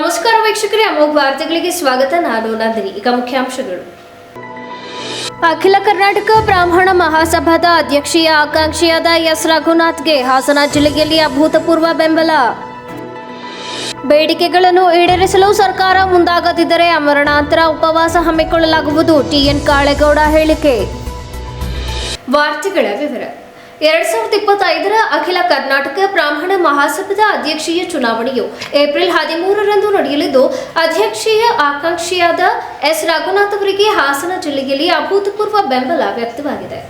ನಮಸ್ಕಾರ ವೀಕ್ಷಕರೇ, ಅಮೋಘ ವಾರ್ತೆಗಳಿಗೆ ಸ್ವಾಗತ. ನಾನು ನಂದಿನಿ. ಈಗ ಮುಖ್ಯಾಂಶಗಳು. ಅಖಿಲ ಕರ್ನಾಟಕ ಬ್ರಾಹ್ಮಣ ಮಹಾಸಭಾದ ಅಧ್ಯಕ್ಷೀಯ ಆಕಾಂಕ್ಷಿಯಾದ ಎಸ್. ರಘುನಾಥ್ಗೆ ಹಾಸನ ಜಿಲ್ಲೆಯಲ್ಲಿ ಅಭೂತಪೂರ್ವ ಬೆಂಬಲ. ಬೇಡಿಕೆಗಳನ್ನು ಈಡೇರಿಸಲು ಸರ್ಕಾರ ಮುಂದಾಗದಿದ್ದರೆ ಅಮರಣಾಂತರ ಉಪವಾಸ ಹಮ್ಮಿಕೊಳ್ಳಲಾಗುವುದು. ಟಿಎನ್ ಕಾಳೇಗೌಡ ಹೇಳಿಕೆ. ವಾರ್ತೆಗಳ ವಿವರ. ಎರಡ್ ಸಾವಿರದ ಇಪ್ಪತ್ತೈದರ ಅಖಿಲ ಕರ್ನಾಟಕ ಬ್ರಾಹ್ಮಣ ಮಹಾಸಭಾದ ಅಧ್ಯಕ್ಷೀಯ ಚುನಾವಣೆಯು ಏಪ್ರಿಲ್ ಹದಿಮೂರರಂದು ನಡೆಯಲಿದ್ದು, ಅಧ್ಯಕ್ಷೀಯ ಆಕಾಂಕ್ಷಿಯಾದ ಎಸ್. ರಘುನಾಥ್ ಅವರಿಗೆ ಹಾಸನ ಜಿಲ್ಲೆಯಲ್ಲಿ ಅಭೂತಪೂರ್ವ ಬೆಂಬಲ ವ್ಯಕ್ತವಾಗಿದೆ.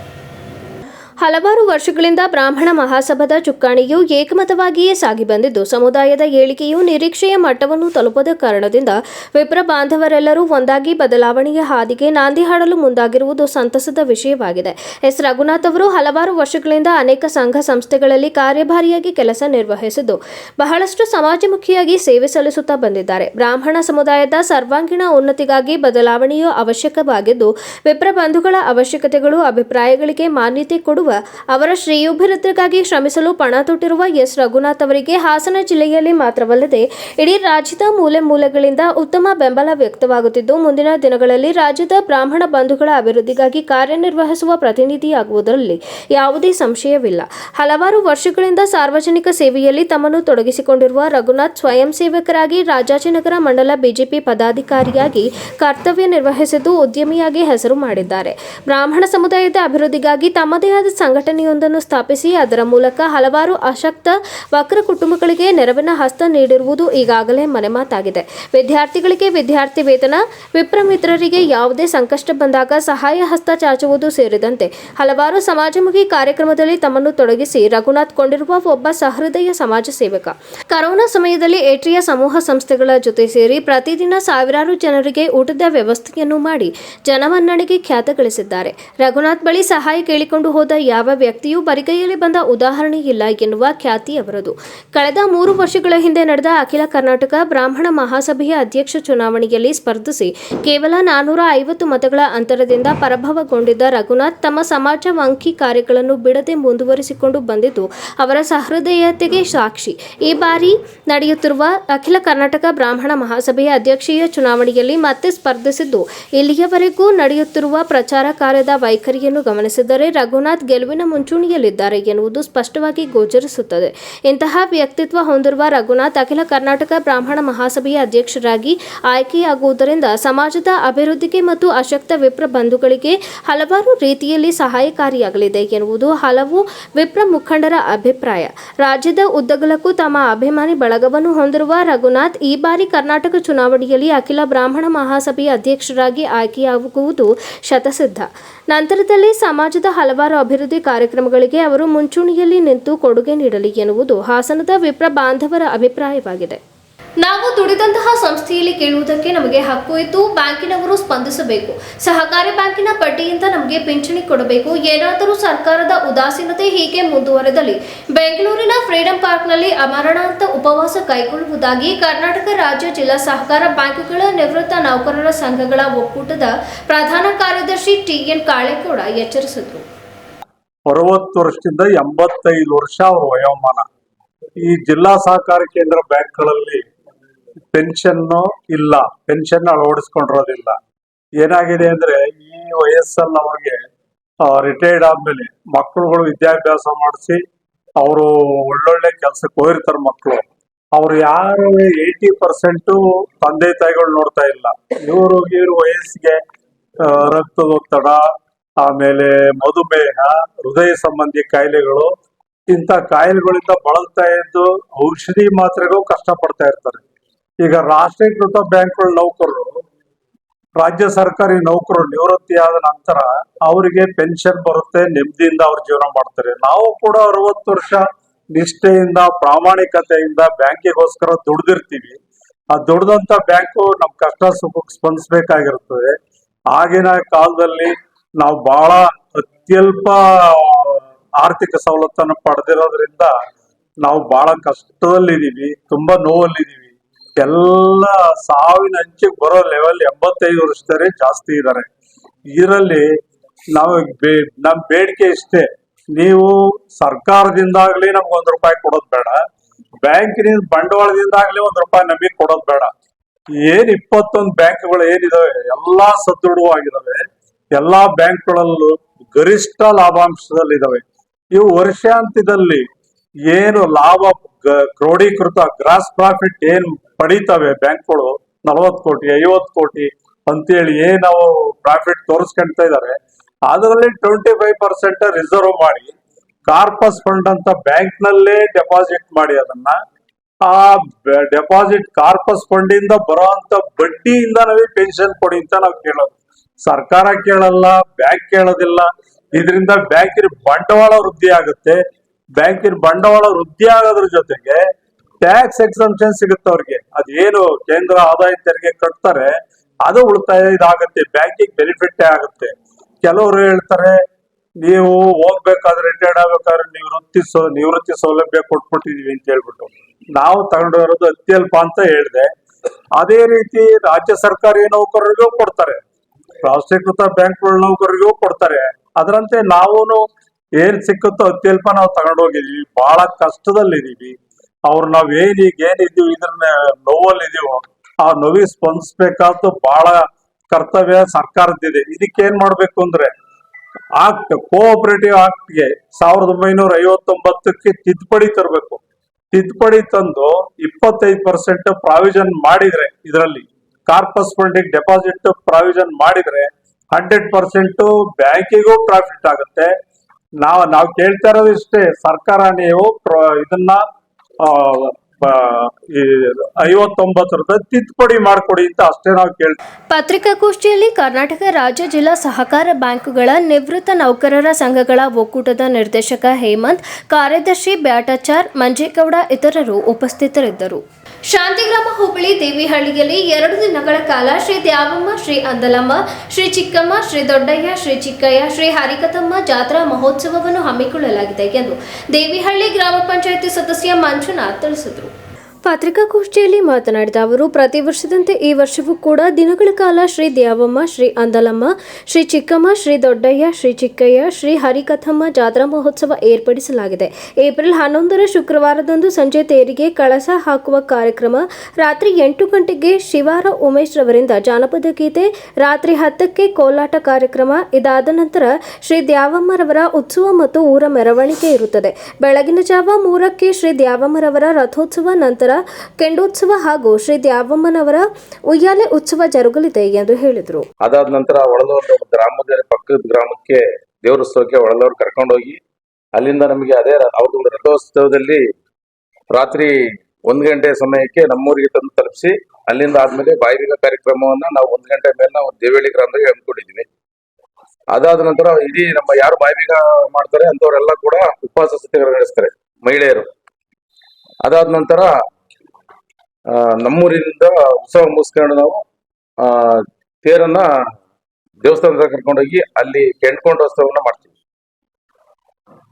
ಹಲವಾರು ವರ್ಷಗಳಿಂದ ಬ್ರಾಹ್ಮಣ ಮಹಾಸಭಾದ ಚುಕ್ಕಾಣಿಯು ಏಕಮತವಾಗಿಯೇ ಸಾಗಿ ಬಂದಿದ್ದು, ಸಮುದಾಯದ ಏಳಿಗೆಯು ನಿರೀಕ್ಷೆಯ ಮಟ್ಟವನ್ನು ತಲುಪದ ಕಾರಣದಿಂದ ವಿಪ್ರ ಬಾಂಧವರೆಲ್ಲರೂ ಒಂದಾಗಿ ಬದಲಾವಣೆಯ ಹಾದಿಗೆ ನಾಂದಿ ಹಾಡಲು ಮುಂದಾಗಿರುವುದು ಸಂತಸದ ವಿಷಯವಾಗಿದೆ. ಎಸ್. ರಘುನಾಥ್ ಅವರು ಹಲವಾರು ವರ್ಷಗಳಿಂದ ಅನೇಕ ಸಂಘ ಸಂಸ್ಥೆಗಳಲ್ಲಿ ಕಾರ್ಯಭಾರಿಯಾಗಿ ಕೆಲಸ ನಿರ್ವಹಿಸಿದ್ದು, ಬಹಳಷ್ಟು ಸಮಾಜಮುಖಿಯಾಗಿ ಸೇವೆ ಸಲ್ಲಿಸುತ್ತಾ ಬಂದಿದ್ದಾರೆ. ಬ್ರಾಹ್ಮಣ ಸಮುದಾಯದ ಸರ್ವಾಂಗೀಣ ಉನ್ನತಿಗಾಗಿ ಬದಲಾವಣೆಯು ಅವಶ್ಯಕವಾಗಿದ್ದು, ವಿಪ್ರ ಬಂಧುಗಳ ಅವಶ್ಯಕತೆಗಳು, ಅಭಿಪ್ರಾಯಗಳಿಗೆ ಮಾನ್ಯತೆ ಕೊಡುವ ಅವರ ಶ್ರೇಯೋಭಿವೃದ್ಧಿಗಾಗಿ ಶ್ರಮಿಸಲು ಪಣ ತೊಟ್ಟಿರುವ ಎಸ್. ರಘುನಾಥ್ ಅವರಿಗೆ ಹಾಸನ ಜಿಲ್ಲೆಯಲ್ಲಿ ಮಾತ್ರವಲ್ಲದೆ ಇಡೀ ರಾಜ್ಯದ ಮೂಲೆ ಮೂಲೆಗಳಿಂದ ಉತ್ತಮ ಬೆಂಬಲ ವ್ಯಕ್ತವಾಗುತ್ತಿದ್ದು, ಮುಂದಿನ ದಿನಗಳಲ್ಲಿ ರಾಜ್ಯದ ಬ್ರಾಹ್ಮಣ ಬಂಧುಗಳ ಅಭಿವೃದ್ಧಿಗಾಗಿ ಕಾರ್ಯನಿರ್ವಹಿಸುವ ಪ್ರತಿನಿಧಿಯಾಗುವುದರಲ್ಲಿ ಯಾವುದೇ ಸಂಶಯವಿಲ್ಲ. ಹಲವಾರು ವರ್ಷಗಳಿಂದ ಸಾರ್ವಜನಿಕ ಸೇವೆಯಲ್ಲಿ ತಮ್ಮನ್ನು ತೊಡಗಿಸಿಕೊಂಡಿರುವ ರಘುನಾಥ್ ಸ್ವಯಂ ಸೇವಕರಾಗಿ ರಾಜಾಜಿನಗರ ಮಂಡಲ ಬಿಜೆಪಿ ಪದಾಧಿಕಾರಿಯಾಗಿ ಕರ್ತವ್ಯ ನಿರ್ವಹಿಸಿದ್ದು ಉದ್ಯಮಿಯಾಗಿ ಹೆಸರು ಮಾಡಿದ್ದಾರೆ. ಬ್ರಾಹ್ಮಣ ಸಮುದಾಯದ ಅಭಿವೃದ್ಧಿಗಾಗಿ ತಮ್ಮದೇ ಆದ ಸಂಘಟನೆಯೊಂದನ್ನು ಸ್ಥಾಪಿಸಿ ಅದರ ಮೂಲಕ ಹಲವಾರು ಅಶಕ್ತ ವಕ್ರ ಕುಟುಂಬಗಳಿಗೆ ನೆರವಿನ ಹಸ್ತ ನೀಡಿರುವುದು ಈಗಾಗಲೇ ಮನೆಮಾತಾಗಿದೆ ವಿದ್ಯಾರ್ಥಿಗಳಿಗೆ ವಿದ್ಯಾರ್ಥಿ ವೇತನ, ವಿಪ್ರಮಿತ್ರರಿಗೆ ಯಾವುದೇ ಸಂಕಷ್ಟ ಬಂದಾಗ ಸಹಾಯ ಹಸ್ತ ಚಾಚುವುದು ಸೇರಿದಂತೆ ಹಲವಾರು ಸಮಾಜಮುಖಿ ಕಾರ್ಯಕ್ರಮದಲ್ಲಿ ತಮ್ಮನ್ನು ತೊಡಗಿಸಿ ರಘುನಾಥ್ ಕೊಂಡಿರುವ ಒಬ್ಬ ಸಹೃದಯ ಸಮಾಜ ಸೇವಕ. ಕರೋನಾ ಸಮಯದಲ್ಲಿ ಏಟ್ರಿಯ ಸಮೂಹ ಸಂಸ್ಥೆಗಳ ಜೊತೆ ಸೇರಿ ಪ್ರತಿದಿನ ಸಾವಿರಾರು ಜನರಿಗೆ ಊಟದ ವ್ಯವಸ್ಥೆಯನ್ನು ಮಾಡಿ ಜನಮನ್ನಣೆಗೆ ಖ್ಯಾತ ಗಳಿಸಿದ್ದಾರೆ. ರಘುನಾಥ್ ಬಳಿ ಸಹಾಯ ಕೇಳಿಕೊಂಡು ಹೋದ ಯಾವ ವ್ಯಕ್ತಿಯೂ ಬರಿಗೈಯಲ್ಲಿ ಬಂದ ಉದಾಹರಣೆ ಇಲ್ಲ ಎನ್ನುವ ಖ್ಯಾತಿ ಅವರದು. ಕಳೆದ ಮೂರು ವರ್ಷಗಳ ಹಿಂದೆ ನಡೆದ ಅಖಿಲ ಕರ್ನಾಟಕ ಬ್ರಾಹ್ಮಣ ಮಹಾಸಭೆಯ ಅಧ್ಯಕ್ಷ ಚುನಾವಣೆಯಲ್ಲಿ ಸ್ಪರ್ಧಿಸಿ ಕೇವಲ ನಾನೂರ ಐವತ್ತು ಮತಗಳ ಅಂತರದಿಂದ ಪರಭವಗೊಂಡಿದ್ದ ರಘುನಾಥ್ ತಮ್ಮ ಸಮಾಜವಂಕಿ ಕಾರ್ಯಗಳನ್ನು ಬಿಡದೆ ಮುಂದುವರಿಸಿಕೊಂಡು ಬಂದಿದ್ದು ಅವರ ಸಹೃದಯತೆಗೆ ಸಾಕ್ಷಿ. ಈ ಬಾರಿ ನಡೆಯುತ್ತಿರುವ ಅಖಿಲ ಕರ್ನಾಟಕ ಬ್ರಾಹ್ಮಣ ಮಹಾಸಭೆಯ ಅಧ್ಯಕ್ಷೀಯ ಚುನಾವಣೆಯಲ್ಲಿ ಮತ್ತೆ ಸ್ಪರ್ಧಿಸಿದ್ದು. ಇಲ್ಲಿಯವರೆಗೂ ನಡೆಯುತ್ತಿರುವ ಪ್ರಚಾರ ಕಾರ್ಯದ ವೈಖರಿಯನ್ನು ಗಮನಿಸಿದರೆ ರಘುನಾಥ್ ಗೆಲುವಿನ ಮುಂಚೂಣಿಯಲ್ಲಿದ್ದಾರೆ ಎನ್ನುವುದು ಸ್ಪಷ್ಟವಾಗಿ ಗೋಚರಿಸುತ್ತದೆ. ಇಂತಹ ವ್ಯಕ್ತಿತ್ವ ಹೊಂದಿರುವ ರಘುನಾಥ್ ಅಖಿಲ ಕರ್ನಾಟಕ ಬ್ರಾಹ್ಮಣ ಮಹಾಸಭೆಯ ಅಧ್ಯಕ್ಷರಾಗಿ ಆಯ್ಕೆಯಾಗುವುದರಿಂದ ಸಮಾಜದ ಅಭಿವೃದ್ಧಿಗೆ ಮತ್ತು ಅಶಕ್ತ ವಿಪ್ರ ಬಂಧುಗಳಿಗೆ ಹಲವಾರು ರೀತಿಯಲ್ಲಿ ಸಹಾಯಕಾರಿಯಾಗಲಿದೆ ಎನ್ನುವುದು ಹಲವು ವಿಪ್ರ ಮುಖಂಡರ ಅಭಿಪ್ರಾಯ. ರಾಜ್ಯದ ಉದ್ದಗಲಕ್ಕೂ ತಮ್ಮ ಅಭಿಮಾನಿ ಬಳಗವನ್ನು ಹೊಂದಿರುವ ರಘುನಾಥ್ ಈ ಬಾರಿ ಕರ್ನಾಟಕ ಚುನಾವಣೆಯಲ್ಲಿ ಅಖಿಲ ಬ್ರಾಹ್ಮಣ ಮಹಾಸಭೆಯ ಅಧ್ಯಕ್ಷರಾಗಿ ಆಯ್ಕೆಯಾಗುವುದು ಶತಸಿದ್ಧ. ನಂತರದಲ್ಲಿ ಸಮಾಜದ ಹಲವಾರು ಅಭಿವೃದ್ಧಿ ಕಾರ್ಯಕ್ರಮಗಳಿಗೆ ಅವರು ಮುಂಚೂಣಿಯಲ್ಲಿ ನಿಂತು ಕೊಡುಗೆ ನೀಡಲಿ ಎನ್ನುವುದು ಹಾಸನದ ವಿಪ್ರ ಬಾಂಧವರ ಅಭಿಪ್ರಾಯವಾಗಿದೆ. ನಾವು ದುಡಿದಂತಹ ಸಂಸ್ಥೆಯಲ್ಲಿ ಕೇಳುವುದಕ್ಕೆ ನಮಗೆ ಹಕ್ಕು ಇದ್ದು ಬ್ಯಾಂಕಿನವರು ಸ್ಪಂದಿಸಬೇಕು. ಸಹಕಾರಿ ಬ್ಯಾಂಕಿನ ಪಟ್ಟಿಯಿಂದ ನಮಗೆ ಪಿಂಚಣಿ ಕೊಡಬೇಕು. ಏನಾದರೂ ಸರ್ಕಾರದ ಉದಾಸೀನತೆ ಹೀಗೆ ಮುಂದುವರೆದಲ್ಲಿ ಬೆಂಗಳೂರಿನ ಫ್ರೀಡಂ ಪಾರ್ಕ್ನಲ್ಲಿ ಅಮರಣಾಂತ ಉಪವಾಸ ಕೈಗೊಳ್ಳುವುದಾಗಿ ಕರ್ನಾಟಕ ರಾಜ್ಯ ಜಿಲ್ಲಾ ಸಹಕಾರ ಬ್ಯಾಂಕ್ಗಳ ನಿವೃತ್ತ ನೌಕರರ ಸಂಘಗಳ ಒಕ್ಕೂಟದ ಪ್ರಧಾನ ಕಾರ್ಯದರ್ಶಿ ಟಿಎನ್ ಕಾಳೇಗೌಡ ಎಚ್ಚರಿಸಿದರು. ಅರವತ್ತು ವರ್ಷದಿಂದ ಎಂಬತ್ತೈದು ವರ್ಷ ಅವ್ರ ವಯೋಮಾನ. ಈ ಜಿಲ್ಲಾ ಸಹಕಾರ ಕೇಂದ್ರ ಬ್ಯಾಂಕ್ಗಳಲ್ಲಿ ಪೆನ್ಷನ್ನು ಇಲ್ಲ, ಪೆನ್ಷನ್ ಅಳವಡಿಸ್ಕೊಂಡಿರೋದಿಲ್ಲ. ಏನಾಗಿದೆ ಅಂದ್ರೆ ಈ ವಯಸ್ಸಲ್ಲಿ ಅವ್ರಿಗೆ ರಿಟೈರ್ಡ್ ಆದ್ಮೇಲೆ ಮಕ್ಕಳುಗಳು ವಿದ್ಯಾಭ್ಯಾಸ ಮಾಡಿಸಿ ಅವರು ಒಳ್ಳೊಳ್ಳೆ ಕೆಲಸಕ್ಕೆ ಹೋಗಿರ್ತಾರೆ ಮಕ್ಕಳು. ಅವ್ರು ಯಾರು ಏಯ್ಟಿ ಪರ್ಸೆಂಟು ತಂದೆ ತಾಯಿಗಳು ನೋಡ್ತಾ ಇಲ್ಲ. ಇವರು, ಇವ್ರ ವಯಸ್ಸಿಗೆ ರಕ್ತದೊತ್ತಡ ಆಮೇಲೆ ಮಧುಮೇಹ, ಹೃದಯ ಸಂಬಂಧಿ ಕಾಯಿಲೆಗಳು, ಇಂಥ ಕಾಯಿಲೆಗಳಿಂದ ಬಳಲ್ತಾ ಇದ್ದು ಔಷಧಿ ಮಾತ್ರೆಗೂ ಕಷ್ಟ ಪಡ್ತಾ ಇರ್ತಾರೆ. ಈಗ ರಾಷ್ಟ್ರೀಕೃತ ಬ್ಯಾಂಕ್ಗಳ ನೌಕರರು, ರಾಜ್ಯ ಸರ್ಕಾರಿ ನೌಕರರು ನಿವೃತ್ತಿ ಆದ ನಂತರ ಅವರಿಗೆ ಪೆನ್ಷನ್ ಬರುತ್ತೆ, ನೆಮ್ಮದಿಯಿಂದ ಅವ್ರ ಜೀವನ ಮಾಡ್ತಾರೆ. ನಾವು ಕೂಡ ಅರವತ್ತು ವರ್ಷ ನಿಷ್ಠೆಯಿಂದ, ಪ್ರಾಮಾಣಿಕತೆಯಿಂದ ಬ್ಯಾಂಕಿಗೋಸ್ಕರ ದುಡ್ದಿರ್ತೀವಿ. ಆ ದುಡ್ದಂತ ಬ್ಯಾಂಕು ನಮ್ ಕಷ್ಟ ಸುಖಕ್ಕೆ ಸ್ಪಂದಿಸ್ಬೇಕಾಗಿರ್ತದೆ. ಆಗಿನ ಕಾಲದಲ್ಲಿ ನಾವು ಬಹಳ ಅತ್ಯಲ್ಪ ಆರ್ಥಿಕ ಸವಲತ್ತನ್ನು ಪಡೆದಿರೋದ್ರಿಂದ ನಾವು ಬಹಳ ಕಷ್ಟದಲ್ಲಿದ್ದೀವಿ, ತುಂಬಾ ನೋವಲ್ಲಿದ್ದೀವಿ. ಎಲ್ಲ ಸಾವಿನ ಅಂಚಿಗೆ ಬರೋ ಲೆವೆಲ್ ಎಂಬತ್ತೈದು ವರ್ಷದವರೇ ಜಾಸ್ತಿ ಇದ್ದಾರೆ. ಇದರಲ್ಲಿ ನಾವು ನಮ್ ಬೇಡಿಕೆ ಇಷ್ಟೇ, ನೀವು ಸರ್ಕಾರದಿಂದಾಗ್ಲಿ ನಮ್ಗೆ ಒಂದ್ ರೂಪಾಯಿ ಕೊಡೋದ್ ಬೇಡ, ಬ್ಯಾಂಕಿನಿಂದ ಬಂಡವಾಳದಿಂದಾಗ್ಲಿ ಒಂದ್ ರೂಪಾಯಿ ನಮಗೆ ಕೊಡೋದ್ ಬೇಡ. ಏನ್ ಇಪ್ಪತ್ತೊಂದು ಬ್ಯಾಂಕ್ಗಳು ಏನಿದಾವೆ, ಎಲ್ಲಾ ಸದೃಢವಾಗಿದಾವೆ. ಎಲ್ಲಾ ಬ್ಯಾಂಕ್ಗಳಲ್ಲೂ ಗರಿಷ್ಠ ಲಾಭಾಂಶದಲ್ಲಿದ್ದಾವೆ ಇವು ವರ್ಷಾಂತ್ಯದಲ್ಲಿ ಏನು ಲಾಭ ಕ್ರೋಢೀಕೃತ ಗ್ರಾಸ್ ಪ್ರಾಫಿಟ್ ಏನ್ ಪಡಿತವೆ ಬ್ಯಾಂಕ್ಗಳು? ನಲವತ್ತು ಕೋಟಿ, ಐವತ್ತು ಕೋಟಿ ಅಂತೇಳಿ ಏನ್ ಪ್ರಾಫಿಟ್ ತೋರಿಸ್ಕೊಂತ ಇದಾರೆ. ಅದರಲ್ಲಿ ಟ್ವೆಂಟಿ ಫೈವ್ ಪರ್ಸೆಂಟ್ ರಿಸರ್ವ್ ಮಾಡಿ, ಕಾರ್ಪಸ್ ಫಂಡ್ ಅಂತ ಬ್ಯಾಂಕ್ ನಲ್ಲೇ ಡೆಪಾಸಿಟ್ ಮಾಡಿ ಅದನ್ನ. ಆ ಡೆಪಾಸಿಟ್ ಕಾರ್ಪಸ್ ಫಂಡ್ ಇಂದ ಬರೋಂತ ಬಡ್ಡಿಯಿಂದ ನಾವೇ ಪೆನ್ಷನ್ ಕೊಡಿ ಅಂತ ನಾವು ಕೇಳೋದು. ಸರ್ಕಾರ ಕೇಳಲ್ಲ, ಬ್ಯಾಂಕ್ ಕೇಳೋದಿಲ್ಲ. ಇದರಿಂದ ಬ್ಯಾಂಕಿನ ಬಂಡವಾಳ ವೃದ್ಧಿ ಆಗುತ್ತೆ. ಬ್ಯಾಂಕಿನ ಬಂಡವಾಳ ವೃದ್ಧಿ ಆಗೋದ್ರ ಜೊತೆಗೆ ಟ್ಯಾಕ್ಸ್ ಎಕ್ಸಂಪ್ಷನ್ ಸಿಗುತ್ತೆ ಅವ್ರಿಗೆ. ಅದೇನು ಕೇಂದ್ರ ಆದಾಯ ತೆರಿಗೆ ಕಟ್ತಾರೆ, ಅದು ಉಳಿತಾಯ ಇದಾಗುತ್ತೆ. ಬ್ಯಾಂಕಿಗೆ ಬೆನಿಫಿಟ್ ಆಗುತ್ತೆ. ಕೆಲವರು ಹೇಳ್ತಾರೆ, ನೀವು ಹೋಗ್ಬೇಕಾದ್ರೆ ರಿಟೈರ್ಡ್ ಆಗ್ಬೇಕಾದ್ರೆ ನಿವೃತ್ತಿ ಸೌ ನಿವೃತ್ತಿ ಸೌಲಭ್ಯ ಕೊಟ್ಬಿಟ್ಟಿದೀವಿ ಅಂತ ಹೇಳ್ಬಿಟ್ಟು ನಾವು ತಗೊಂಡಿರೋದು ಅತ್ಯಲ್ಪ ಅಂತ ಹೇಳಿದೆ. ಅದೇ ರೀತಿ ರಾಜ್ಯ ಸರ್ಕಾರಿ ನೌಕರರಿಗೂ ಕೊಡ್ತಾರೆ. ರಾಷ್ಟ್ರೀಕೃತ ಬ್ಯಾಂಕ್ ನೌಕರರಿಗೂ ಕೊಡ್ತಾರೆ. ಅದರಂತೆ ನಾವು ಏನ್ ಸಿಕ್ಕುತ್ತೋ ಅತ್ಯಲ್ಪ ನಾವು ತಗೊಂಡೋಗಿದೀವಿ ಬಹಳ ಕಷ್ಟದಲ್ಲಿದೀವಿ ಅವ್ರು ನಾವ್ ಏನ್ ಈಗ ಏನಿದೀವಿ ಇದ್ರ ನೋವಲ್ಲಿ ಇದೀವೋ ಆ ನೋವಿ ಸ್ಪಂದಿಸ್ಬೇಕಾದ್ದು ಬಹಳ ಕರ್ತವ್ಯ ಸರ್ಕಾರದ್ದಿದೆ. ಇದಕ್ಕೆ ಏನ್ ಮಾಡ್ಬೇಕು ಅಂದ್ರೆ, ಆಕ್ಟ್, ಕೋಆಪರೇಟಿವ್ ಆಕ್ಟ್ಗೆ ಸಾವಿರದ ಒಂಬೈನೂರ ಐವತ್ತೊಂಬತ್ತಕ್ಕೆ ತಿದ್ದುಪಡಿ ತರಬೇಕು. ತಿದ್ದುಪಡಿ ತಂದು ಇಪ್ಪತ್ತೈದು ಪರ್ಸೆಂಟ್ ಪ್ರಾವಿಷನ್ ಮಾಡಿದ್ರೆ ಇದರಲ್ಲಿ. ಕಾರ್ಪಸ್ ಫಂಡಿಗೆ ಡೆಪಾಸಿಟ್ ಪ್ರಾವಿಷನ್ ಮಾಡಿದ್ರೆ ಹಂಡ್ರೆಡ್ ಪರ್ಸೆಂಟ್ ಬ್ಯಾಂಕಿಗೂ ಪ್ರಾಫಿಟ್ ಆಗುತ್ತೆ. ನಾವು ನಾವು ಕೇಳ್ತಾ ಇರೋದು ಇಷ್ಟೇ, ಸರ್ಕಾರ ನೀವು ಇದನ್ನ ತಿದ್ದುಪಡಿ ಮಾಡ್ಕೊಡಿ ಅಂತ ಅಷ್ಟೇ ನಾವು ಕೇಳ್ತೀವಿ ಪತ್ರಿಕಾಗೋಷ್ಠಿಯಲ್ಲಿ ಕರ್ನಾಟಕ ರಾಜ್ಯ ಜಿಲ್ಲಾ ಸಹಕಾರ ಬ್ಯಾಂಕುಗಳ ನಿವೃತ್ತ ನೌಕರರ ಸಂಘಗಳ ಒಕ್ಕೂಟದ ನಿರ್ದೇಶಕ ಹೇಮಂತ್, ಕಾರ್ಯದರ್ಶಿ ಬ್ಯಾಟಾಚಾರ್, ಮಂಜೇಗೌಡ ಇತರರು ಉಪಸ್ಥಿತರಿದ್ದರು. ಶಾಂತಿಗ್ರಾಮ ಹೋಬಳಿ ದೇವಿಹಳ್ಳಿಯಲ್ಲಿ ಎರಡು ದಿನಗಳ ಕಾಲ ಶ್ರೀ ದ್ಯಾವಮ್ಮ, ಶ್ರೀ ಅಂದಲಮ್ಮ, ಶ್ರೀ ಚಿಕ್ಕಮ್ಮ, ಶ್ರೀ ದೊಡ್ಡಯ್ಯ, ಶ್ರೀ ಚಿಕ್ಕಯ್ಯ, ಶ್ರೀ ಹರಿಕತಮ್ಮ ಜಾತ್ರಾ ಮಹೋತ್ಸವವನ್ನು ಹಮ್ಮಿಕೊಳ್ಳಲಾಗಿದೆ ಎಂದು ದೇವಿಹಳ್ಳಿ ಗ್ರಾಮ ಪಂಚಾಯಿತಿ ಸದಸ್ಯ ಮಂಜುನಾಥ್ ತಿಳಿಸಿದರು. ಪತ್ರಿಕಾಗೋಷ್ಠಿಯಲ್ಲಿ ಮಾತನಾಡಿದ ಅವರು, ಪ್ರತಿ ವರ್ಷದಂತೆ ಈ ವರ್ಷವೂ ಕೂಡ ದಿನಗಳ ಕಾಲ ಶ್ರೀ ದೇವಮ್ಮ, ಶ್ರೀ ಅಂದಲಮ್ಮ, ಶ್ರೀ ಚಿಕ್ಕಮ್ಮ, ಶ್ರೀ ದೊಡ್ಡಯ್ಯ, ಶ್ರೀ ಚಿಕ್ಕಯ್ಯ, ಶ್ರೀ ಹರಿಕಥಮ್ಮ ಜಾತ್ರಾ ಮಹೋತ್ಸವ ಏರ್ಪಡಿಸಲಾಗಿದೆ. ಏಪ್ರಿಲ್ ಹನ್ನೊಂದರ ಶುಕ್ರವಾರದಂದು ಸಂಜೆ ತೇರಿಗೆ ಕಳಸ ಹಾಕುವ ಕಾರ್ಯಕ್ರಮ ರಾತ್ರಿ ಎಂಟು ಗಂಟೆಗೆ ಶಿವಾರ ಉಮೇಶ್ ರವರಿಂದ ಜಾನಪದ ಗೀತೆ, ರಾತ್ರಿ ಹತ್ತಕ್ಕೆ ಕೋಲಾಟ ಕಾರ್ಯಕ್ರಮ, ಇದಾದ ನಂತರ ಶ್ರೀ ದ್ಯಾವಮ್ಮರವರ ಉತ್ಸವ ಮತ್ತು ಊರ ಮೆರವಣಿಗೆ ಇರುತ್ತದೆ. ಬೆಳಗಿನ ಜಾವ ಮೂರಕ್ಕೆ ಶ್ರೀ ದ್ಯಾವಮ್ಮರವರ ರಥೋತ್ಸವ, ನಂತರ ಕೆಂಡೋತ್ಸವ ಹಾಗೂ ಶ್ರೀ ದ್ಯಾವಮ್ಮನವರ ಉಯ್ಯಾಲೆ ಉತ್ಸವ ಜರುಗಲಿದೆ ಎಂದು ಹೇಳಿದರು. ಅದಾದ ನಂತರ ಒಳಲೂರು ಗ್ರಾಮದ ಪಕ್ಕದ ಗ್ರಾಮಕ್ಕೆ ದೇವರೋತ್ಸವಕ್ಕೆ ಕರ್ಕೊಂಡು ಹೋಗಿ, ಅಲ್ಲಿಂದ ನಮಗೆ ಅದೇ ಅವ್ರದ್ದು ರಥೋತ್ಸವದಲ್ಲಿ ರಾತ್ರಿ ಒಂದ್ ಗಂಟೆ ಸಮಯಕ್ಕೆ ನಮ್ಮೂರಿಗೆ ತಂದು ತಲುಪಿಸಿ, ಅಲ್ಲಿಂದ ಆದ್ಮೇಲೆ ಬಾಯಿಬೀಗ ಕಾರ್ಯಕ್ರಮವನ್ನ ನಾವು ಒಂದ್ ಗಂಟೆ ಮೇಲೆ ನಾವು ದೇವಳ್ಳಿ ಗ್ರಾಮದಲ್ಲಿ ಹಮ್ಮಿಕೊಂಡಿದ್ವಿ. ಅದಾದ ನಂತರ ಇಡೀ ನಮ್ಮ ಯಾರು ಬಾಯಿಬೀಗ ಮಾಡ್ತಾರೆ ಅಂತವರೆಲ್ಲ ಕೂಡ ಉಪವಾಸ ಸತ್ಯಾಗ್ರಹ ನಡೆಸ್ತಾರೆ ಮಹಿಳೆಯರು. ಅದಾದ ನಂತರ ನಮ್ಮೂರಿನಿಂದ ಉತ್ಸವ ಮುಗಿಸ್ಕೊಂಡು ನಾವು, ಆ, ತೇರನ್ನ ದೇವಸ್ಥಾನದ ಕರ್ಕೊಂಡೋಗಿ ಅಲ್ಲಿ ಕೆಂಡ್ಕೊಂಡೋತ್ಸವನ್ನ ಮಾಡ್ತೀವಿ.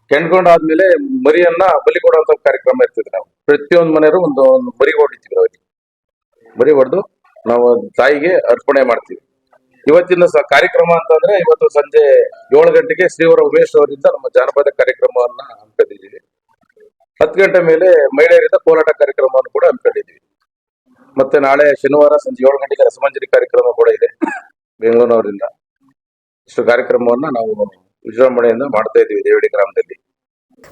ಕೆಂಡ್ಕೊಂಡಾದ್ಮೇಲೆ ಮರಿಯನ್ನ ಬಲಿ ಕೊಡುವಂತ ಕಾರ್ಯಕ್ರಮ ಇರ್ತಿದ್ವಿ ನಾವು. ಪ್ರತಿಯೊಂದು ಮನೆಯವರು ಒಂದು ಮರಿ ಹೊಡಿತೀವಿ ಅಲ್ಲಿ. ಮರಿ ಹೊಡೆದು ನಾವು ತಾಯಿಗೆ ಅರ್ಪಣೆ ಮಾಡ್ತೀವಿ. ಇವತ್ತಿನ ಕಾರ್ಯಕ್ರಮ ಅಂತಂದ್ರೆ ಇವತ್ತು ಸಂಜೆ ಏಳು ಗಂಟೆಗೆ ಶ್ರೀವರ ಉಮೇಶ್ ಅವರಿಂದ ನಮ್ಮ ಜಾನಪದ ಕಾರ್ಯಕ್ರಮವನ್ನ ಹಮ್ಮಿಕೊಂಡಿದ್ದೀವಿ. ಹತ್ತು ಗಂಟೆ ಮೇಲೆ ಮಹಿಳೆಯರಿಂದ ಕೋಲಾಟ ಕಾರ್ಯಕ್ರಮವನ್ನು ಕೂಡ ಹಮ್ಮಿಕೊಂಡಿದ್ದೀವಿ. ಮತ್ತೆ ನಾಳೆ ಶನಿವಾರ ಸಂಜೆ ಏಳು ಗಂಟೆಗೆ ರಸಮಂಜರಿ ಕಾರ್ಯಕ್ರಮ ಕೂಡ ಇದೆ. ಬೆಂಗಳೂರಿನವರಿಂದ. ಇಷ್ಟು ಕಾರ್ಯಕ್ರಮವನ್ನ ನಾವು ವಿಜೃಂಭಣೆಯಿಂದ ಮಾಡ್ತಾ ಇದ್ದೀವಿ ದೇವಡಿ ಗ್ರಾಮದಲ್ಲಿ.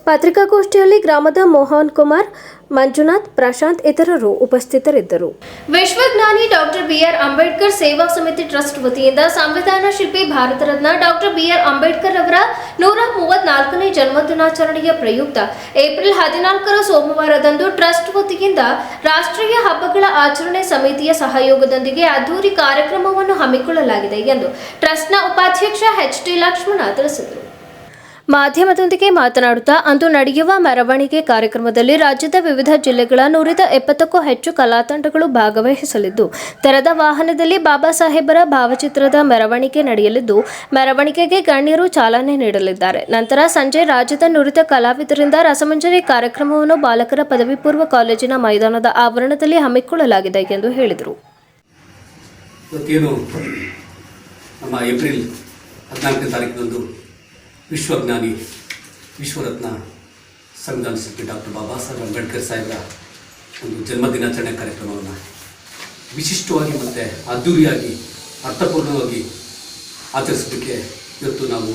ಪತ್ರಿಕಾಗೋಷ್ಠಿಯಲ್ಲಿ ಗ್ರಾಮದ ಮೋಹನ್ ಕುಮಾರ್, ಮಂಜುನಾಥ್, ಪ್ರಶಾಂತ್ ಇತರರು ಉಪಸ್ಥಿತರಿದ್ದರು. ವಿಶ್ವಜ್ಞಾನಿ ಡಾಕ್ಟರ್ ಬಿಆರ್ ಅಂಬೇಡ್ಕರ್ ಸೇವಾ ಸಮಿತಿ ಟ್ರಸ್ಟ್ ವತಿಯಿಂದ ಸಂವಿಧಾನ ಶಿಲ್ಪಿ Bharat Ratna doctor B R Ambedkar ಅವರ ನೂರ ಮೂವತ್ನಾಲ್ಕನೇ ಜನ್ಮದಿನಾಚರಣೆಯ ಪ್ರಯುಕ್ತ ಏಪ್ರಿಲ್ ಹದಿನಾಲ್ಕರ ಸೋಮವಾರದಂದು ಟ್ರಸ್ಟ್ ವತಿಯಿಂದ ರಾಷ್ಟ್ರೀಯ ಹಬ್ಬಗಳ ಆಚರಣೆ ಸಮಿತಿಯ ಸಹಯೋಗದೊಂದಿಗೆ ಅದ್ಧೂರಿ ಕಾರ್ಯಕ್ರಮವನ್ನು ಹಮ್ಮಿಕೊಳ್ಳಲಾಗಿದೆ ಎಂದು ಟ್ರಸ್ಟ್ನ ಉಪಾಧ್ಯಕ್ಷ ಎಚ್ ಟಿ ಲಕ್ಷ್ಮಣ ತಿಳಿಸಿದರು. ಮಾಧ್ಯಮದೊಂದಿಗೆ ಮಾತನಾಡುತ್ತಾ ಅಂದು ನಡೆಯುವ ಮೆರವಣಿಗೆ ಕಾರ್ಯಕ್ರಮದಲ್ಲಿ ರಾಜ್ಯದ ವಿವಿಧ ಜಿಲ್ಲೆಗಳ ನೂರಿದ ಎಪ್ಪತ್ತಕ್ಕೂ ಹೆಚ್ಚು ಕಲಾತಂಡಗಳು ಭಾಗವಹಿಸಲಿದ್ದು, ತೆರೆದ ವಾಹನದಲ್ಲಿ ಬಾಬಾ ಸಾಹೇಬರ ಭಾವಚಿತ್ರದ ಮೆರವಣಿಗೆ ನಡೆಯಲಿದ್ದು, ಮೆರವಣಿಗೆಗೆ ಗಣ್ಯರು ಚಾಲನೆ ನೀಡಲಿದ್ದಾರೆ. ನಂತರ ಸಂಜೆ ರಾಜ್ಯದ ನುರಿತ ಕಲಾವಿದರಿಂದ ರಸಮಂಜರಿ ಕಾರ್ಯಕ್ರಮವನ್ನು ಬಾಲಕರ ಪದವಿ ಪೂರ್ವ ಕಾಲೇಜಿನ ಮೈದಾನದ ಆವರಣದಲ್ಲಿ ಹಮ್ಮಿಕೊಳ್ಳಲಾಗಿದೆ ಎಂದು ಹೇಳಿದರು. ನಮ್ಮ ಏಪ್ರಿಲ್ ಹದಿನಾಲ್ಕನೇ ತಾರೀಕಿನಂದು ವಿಶ್ವಜ್ಞಾನಿ ವಿಶ್ವರತ್ನ ಸಂವಿಧಾನ ಶಿಲ್ಪಿ ಡಾಕ್ಟರ್ ಬಾಬಾ ಸಾಹೇಬ್ ಅಂಬೇಡ್ಕರ್ ಸಾಹೇಬರ ಒಂದು ಜನ್ಮದಿನಾಚರಣೆ ಕಾರ್ಯಕ್ರಮವನ್ನು ವಿಶಿಷ್ಟವಾಗಿ ಮತ್ತು ಅದ್ಧೂರಿಯಾಗಿ ಅರ್ಥಪೂರ್ಣವಾಗಿ ಆಚರಿಸೋದಕ್ಕೆ ಇವತ್ತು ನಾವು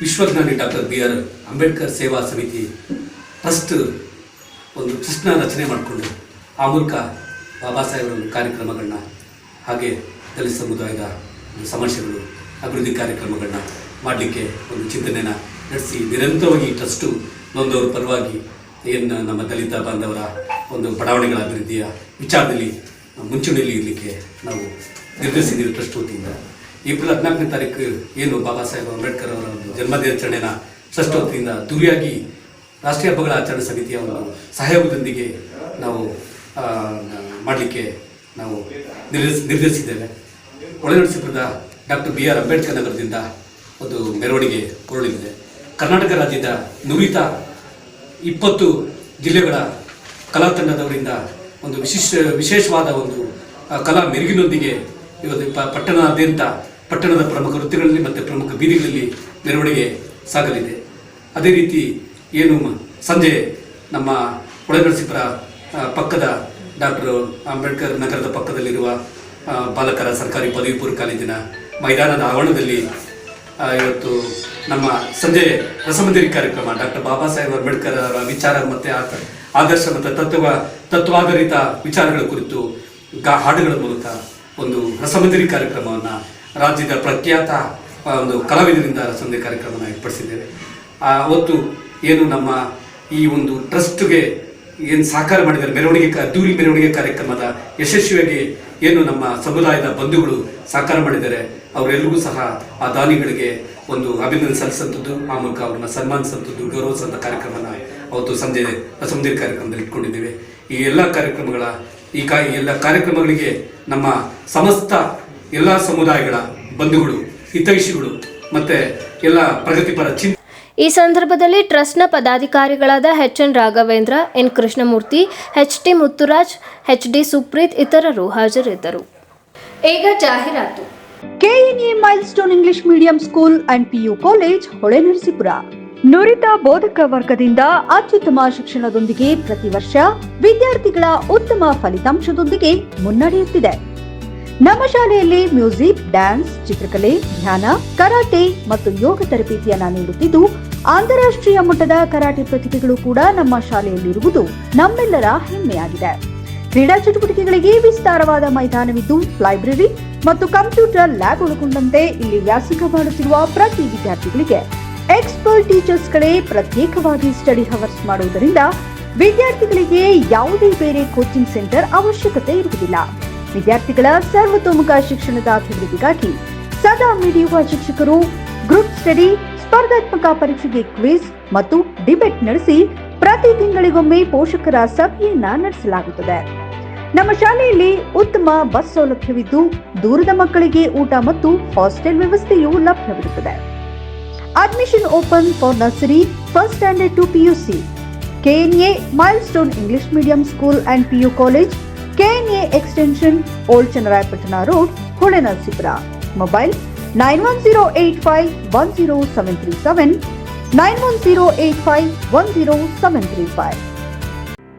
ವಿಶ್ವಜ್ಞಾನಿ doctor B R Ambedkar Seva Samiti trust ಒಂದು ಟ್ರಸ್ಟ್ನ ರಚನೆ ಮಾಡಿಕೊಂಡು ಆ ಮೂಲಕ ಬಾಬಾ ಸಾಹೇಬರ ಒಂದು ಕಾರ್ಯಕ್ರಮಗಳನ್ನ ಹಾಗೆ ದಲಿತ ಸಮುದಾಯದ ಸಮಸ್ಯೆಗಳು, ಅಭಿವೃದ್ಧಿ ಕಾರ್ಯಕ್ರಮಗಳನ್ನ ಮಾಡಲಿಕ್ಕೆ ಒಂದು ಚಿಂತನೆಯನ್ನು ನಡೆಸಿ ನಿರಂತರವಾಗಿ ಟ್ರಸ್ಟು ನೊಂದವರ ಪರವಾಗಿ ಏನು ನಮ್ಮ ದಲಿತ ಬಾಂಧವರ ಒಂದು ಬಡಾವಣೆಗಳ ಅಭಿವೃದ್ಧಿಯ ವಿಚಾರದಲ್ಲಿ ಮುಂಚೂಣಿಯಲ್ಲಿ ಇರಲಿಕ್ಕೆ ನಾವು ನಿರ್ಧರಿಸಿದ್ದೀವಿ ಟ್ರಸ್ಟ್ ವತಿಯಿಂದ. ಏಪ್ರಿಲ್ ಹದಿನಾಲ್ಕನೇ ತಾರೀಕು ಏನು ಬಾಬಾ ಸಾಹೇಬ್ ಅಂಬೇಡ್ಕರ್ ಅವರ ಒಂದು ಜನ್ಮದಿನಾಚರಣೆನ ಟ್ರಸ್ಟ್ ವತಿಯಿಂದ ದುರಿಯಾಗಿ ರಾಷ್ಟ್ರೀಯ ಹಬ್ಬಗಳ ಆಚರಣೆ ಸಮಿತಿಯ ಒಂದು ಸಹಯೋಗದೊಂದಿಗೆ ನಾವು ಮಾಡಲಿಕ್ಕೆ ನಾವು ನಿರ್ಧರಿಸಿ ನಿರ್ಧರಿಸಿದ್ದೇವೆ. ಒಳನರಸೀಪುರದ ಡಾಕ್ಟರ್ ಬಿ ಆರ್ ಅಂಬೇಡ್ಕರ್ ನಗರದಿಂದ ಒಂದು ಮೆರವಣಿಗೆ ಹೊರಳಿದೆ ಕರ್ನಾಟಕ ರಾಜ್ಯದ ನುರಿತ ಇಪ್ಪತ್ತು ಜಿಲ್ಲೆಗಳ ಕಲಾ ತಂಡದವರಿಂದ ಒಂದು ವಿಶಿಷ್ಟ, ವಿಶೇಷವಾದ ಒಂದು ಕಲಾ ಮೆರುಗಿನೊಂದಿಗೆ ಇವತ್ತು ಪಟ್ಟಣಾದ್ಯಂತ ಪಟ್ಟಣದ ಪ್ರಮುಖ ವೃತ್ತಿಗಳಲ್ಲಿ ಮತ್ತು ಪ್ರಮುಖ ಬೀದಿಗಳಲ್ಲಿ ಮೆರವಣಿಗೆ ಸಾಗಲಿದೆ. ಅದೇ ರೀತಿ ಏನು ಸಂಜೆ ನಮ್ಮ ಒಳನರಸೀಪುರ ಪಕ್ಕದ ಡಾಕ್ಟರ್ ಅಂಬೇಡ್ಕರ್ ನಗರದ ಪಕ್ಕದಲ್ಲಿರುವ ಬಾಲಕರ ಸರ್ಕಾರಿ ಪದವಿ ಪೂರ್ವ ಕಾಲೇಜಿನ ಮೈದಾನದ ಆವರಣದಲ್ಲಿ ಇವತ್ತು ನಮ್ಮ ಸಂಜೆ ರಸಮಂದಿರಿ ಕಾರ್ಯಕ್ರಮ ಡಾಕ್ಟರ್ ಬಾಬಾ ಸಾಹೇಬ್ ಅಂಬೇಡ್ಕರ್ ಅವರ ವಿಚಾರ ಮತ್ತು ಆದರ್ಶ ಮತ್ತು ತತ್ವ ತತ್ವಾಧಾರಿತ ವಿಚಾರಗಳ ಕುರಿತು ಗಾ ಹಾಡುಗಳ ಮೂಲಕ ಒಂದು ರಸಮಂದಿರಿ ಕಾರ್ಯಕ್ರಮವನ್ನು ರಾಜ್ಯದ ಪ್ರಖ್ಯಾತ ಒಂದು ಕಲಾವಿದರಿಂದ ರಸಮಂದಿರಿ ಕಾರ್ಯಕ್ರಮವನ್ನು ಏರ್ಪಡಿಸಿದ್ದೇವೆ. ಅವತ್ತು ಏನು ನಮ್ಮ ಈ ಒಂದು ಟ್ರಸ್ಟ್ಗೆ ಏನು ಸಹಕಾರ ಮಾಡಿದ್ದಾರೆ, ಮೆರವಣಿಗೆ ಅದ್ದೂರಿ ಮೆರವಣಿಗೆ ಕಾರ್ಯಕ್ರಮದ ಯಶಸ್ವಿಯಾಗಿ ಏನು ನಮ್ಮ ಸಮುದಾಯದ ಬಂಧುಗಳು ಸಹಕಾರ ಮಾಡಿದ್ದಾರೆ ಅವರೆಲ್ಲರಿಗೂ ಸಹ ಆ ದಾನಿಗಳಿಗೆ ಒಂದು ಅಭಿನಂದನೆ ಸಲ್ಲಿಸಂಥದ್ದು ಆ ಮೂಲಕ ಅವ್ರನ್ನ ಸನ್ಮಾನಿಸಂಥದ್ದು ಗೌರವಿಸುವಂಥ ಕಾರ್ಯಕ್ರಮನ ಅವತ್ತು ಸಂಜೆ ಸಂಜೆ ಕಾರ್ಯಕ್ರಮದಲ್ಲಿ ಇಟ್ಕೊಂಡಿದ್ದೇವೆ. ಈ ಎಲ್ಲ ಕಾರ್ಯಕ್ರಮಗಳ, ಈ ಕಾ ಎಲ್ಲ ಕಾರ್ಯಕ್ರಮಗಳಿಗೆ ನಮ್ಮ ಸಮಸ್ತ ಎಲ್ಲ ಸಮುದಾಯಗಳ ಬಂಧುಗಳು, ಹಿತೈಷಿಗಳು, ಮತ್ತೆ ಎಲ್ಲ ಪ್ರಗತಿಪರ ಚಿಂತ ಈ ಸಂದರ್ಭದಲ್ಲಿ ಟ್ರಸ್ಟ್ನ ಪದಾಧಿಕಾರಿಗಳಾದ H N Raghavendra, N Krishnamurthy, H T Muthuraj, H D Supreeth ಇತರರು ಹಾಜರಿದ್ದರು. ಈಗ ಜಾಹೀರಾತು. KNA Milestone English medium school and PU college Holenarasipura ನುರಿತ ಬೋಧಕ ವರ್ಗದಿಂದ ಅತ್ಯುತ್ತಮ ಶಿಕ್ಷಣದೊಂದಿಗೆ ಪ್ರತಿ ವರ್ಷ ವಿದ್ಯಾರ್ಥಿಗಳ ಉತ್ತಮ ಫಲಿತಾಂಶದೊಂದಿಗೆ ಮುನ್ನಡೆಯುತ್ತಿದೆ. ನಮ್ಮ ಶಾಲೆಯಲ್ಲಿ ಮ್ಯೂಸಿಕ್, ಡ್ಯಾನ್ಸ್, ಚಿತ್ರಕಲೆ, ಧ್ಯಾನ, ಕರಾಟೆ ಮತ್ತು ಯೋಗ ತರಬೇತಿಯನ್ನ ನೀಡುತ್ತಿದ್ದು, ಅಂತಾರಾಷ್ಟ್ರೀಯ ಮಟ್ಟದ ಕರಾಟೆ ಪ್ರತಿಭೆಗಳು ಕೂಡ ನಮ್ಮ ಶಾಲೆಯಲ್ಲಿರುವುದು ನಮ್ಮೆಲ್ಲರ ಹೆಮ್ಮೆಯಾಗಿದೆ. ಕ್ರೀಡಾ ಚಟುವಟಿಕೆಗಳಿಗೆ ವಿಸ್ತಾರವಾದ ಮೈದಾನವಿದ್ದು, ಲೈಬ್ರರಿ ಮತ್ತು ಕಂಪ್ಯೂಟರ್ ಲ್ಯಾಬ್ ಒಳಗೊಂಡಂತೆ ಇಲ್ಲಿ ವ್ಯಾಸಂಗ ಮಾಡುತ್ತಿರುವ ಪ್ರತಿ ವಿದ್ಯಾರ್ಥಿಗಳಿಗೆ ಎಕ್ಸ್ಪರ್ಟ್ ಟೀಚರ್ಸ್ಗಳೇ ಪ್ರತ್ಯೇಕವಾಗಿ ಸ್ಟಡಿ ಹವರ್ಸ್ ಮಾಡುವುದರಿಂದ ವಿದ್ಯಾರ್ಥಿಗಳಿಗೆ ಯಾವುದೇ ಬೇರೆ ಕೋಚಿಂಗ್ ಸೆಂಟರ್ ಅವಶ್ಯಕತೆ ಇರುವುದಿಲ್ಲ. ವಿದ್ಯಾರ್ಥಿಗಳ ಸರ್ವತೋಮುಖ ಶಿಕ್ಷಣದ ಅಭಿವೃದ್ಧಿಗಾಗಿ ಸದಾ ಮಿಡಿಯುವ ಶಿಕ್ಷಕರು ಗ್ರೂಪ್ ಸ್ಟಡಿ, ಸ್ಪರ್ಧಾತ್ಮಕ ಪರೀಕ್ಷೆಗೆ ಕ್ವಿಜ್ ಮತ್ತು ಡಿಬೇಟ್ ನಡೆಸಿ ಪ್ರತಿ ತಿಂಗಳಿಗೊಮ್ಮೆ ಪೋಷಕರ ಸಭೆಯನ್ನ ನಡೆಸಲಾಗುತ್ತದೆ. ನಮ್ಮ ಶಾಲೆಯಲ್ಲಿ ಉತ್ತಮ ಬಸ್ ಸೌಲಭ್ಯವಿದ್ದು ದೂರದ ಮಕ್ಕಳಿಗೆ ಊಟ ಮತ್ತು ಹಾಸ್ಟೆಲ್ ವ್ಯವಸ್ಥೆಯೂ ಲಭ್ಯವಿರುತ್ತದೆ. Admission open for nursery first standard to PUC KNA Milestone English medium school and PU college KNA extension old Channarayapatna road Holenarasipura mobile nine one zero eight five one zero seven three seven nine one zero eight five one zero seven three five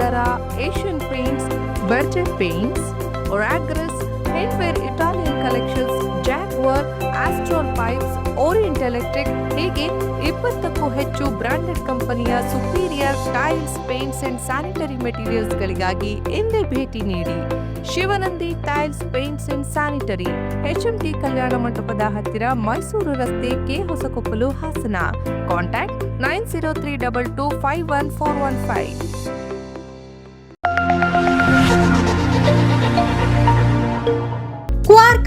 sir Asian paints Berger paints ಒರಾಗ್ರಸ್ Hindware Italian collections Jaquar Astral pipes Orient electric ಹೀಗೆ ಇಪ್ಪತ್ತಕ್ಕೂ ಹೆಚ್ಚು branded ಕಂಪನಿಯ superior tiles paints and sanitary ಮೆಟೀರಿಯಲ್ಸ್ಗಳಿಗಾಗಿ ಇಂದೇ ಭೇಟಿ ನೀಡಿ. Shivanandi tiles paints and sanitary T ಕಲ್ಯಾಣ ಮಂಟಪದ ಹತ್ತಿರ ಮೈಸೂರು ರಸ್ತೆ K Hosakoppalu Hassan. Contact nine zero three double two five one four one five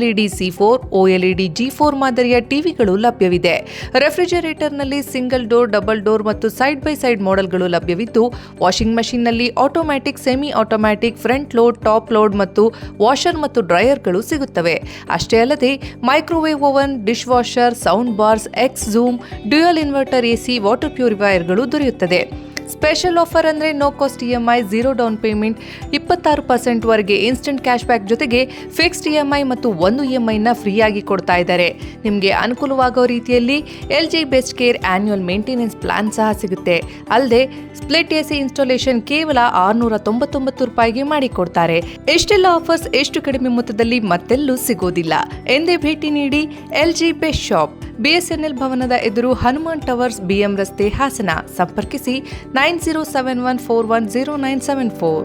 OLED C four OLED G four ಮಾದರಿಯ ಟಿವಿಗಳು ಲಭ್ಯವಿದೆ. ರೆಫ್ರಿಜರೇಟರ್ನಲ್ಲಿ ಸಿಂಗಲ್ ಡೋರ್, ಡಬಲ್ ಡೋರ್ ಮತ್ತು ಸೈಡ್ ಬೈ ಸೈಡ್ ಮಾಡೆಲ್ಗಳು ಲಭ್ಯವಿದ್ದು, washing ಮಷಿನ್ನಲ್ಲಿ automatic semi automatic front load, top load ಮತ್ತು washer ಮತ್ತು ಡ್ರೈಯರ್ಗಳು ಸಿಗುತ್ತವೆ. ಅಷ್ಟೇ ಅಲ್ಲದೆ, microwave oven dish washer sound bars, X zoom, dual inverter AC, water ಪ್ಯೂರಿಫೈಯರ್ಗಳು ದೊರೆಯುತ್ತದೆ. ಸ್ಪೆಷಲ್ ಆಫರ್ ಅಂದರೆ no cost E M I, zero down payment ಇಪ್ಪತ್ತಾರು ಪರ್ಸೆಂಟ್ವರೆಗೆ ಇನ್ಸ್ಟೆಂಟ್ ಕ್ಯಾಶ್ ಬ್ಯಾಕ್ ಜೊತೆಗೆ ಫಿಕ್ಸ್ಡ್ ಇ ಎಂ ಐ ಮತ್ತು ಒಂದು ಇ ಎಂ ಐನ ಫ್ರೀಯಾಗಿ ಕೊಡ್ತಾ ಇದ್ದಾರೆ. ನಿಮಗೆ ಅನುಕೂಲವಾಗೋ ರೀತಿಯಲ್ಲಿ L G best care annual maintenance plan ಸಹ ಸಿಗುತ್ತೆ. ಅಲ್ಲದೆ ಸ್ಪ್ಲಿಟ್ ಎಸಿ ಇನ್ಸ್ಟಾಲೇಷನ್ ಕೇವಲ ಆರುನೂರ ತೊಂಬತ್ತೊಂಬತ್ತು ರೂಪಾಯಿಗೆ ಮಾಡಿಕೊಡ್ತಾರೆ. ಎಷ್ಟೆಲ್ಲ ಆಫರ್ಸ್ ಎಷ್ಟು ಕಡಿಮೆ ಮೊತ್ತದಲ್ಲಿ ಮತ್ತೆಲ್ಲೂ ಸಿಗೋದಿಲ್ಲ. ಎಂದೇ ಭೇಟಿ ನೀಡಿ L G best shop BSNL ಭವನದ ಎದುರು ಹನುಮಾನ್ ಟವರ್ಸ್ ಬಿಎಂ ರಸ್ತೆ ಹಾಸನ. ಸಂಪರ್ಕಿಸಿ nine zero seven one four one zero nine seven four.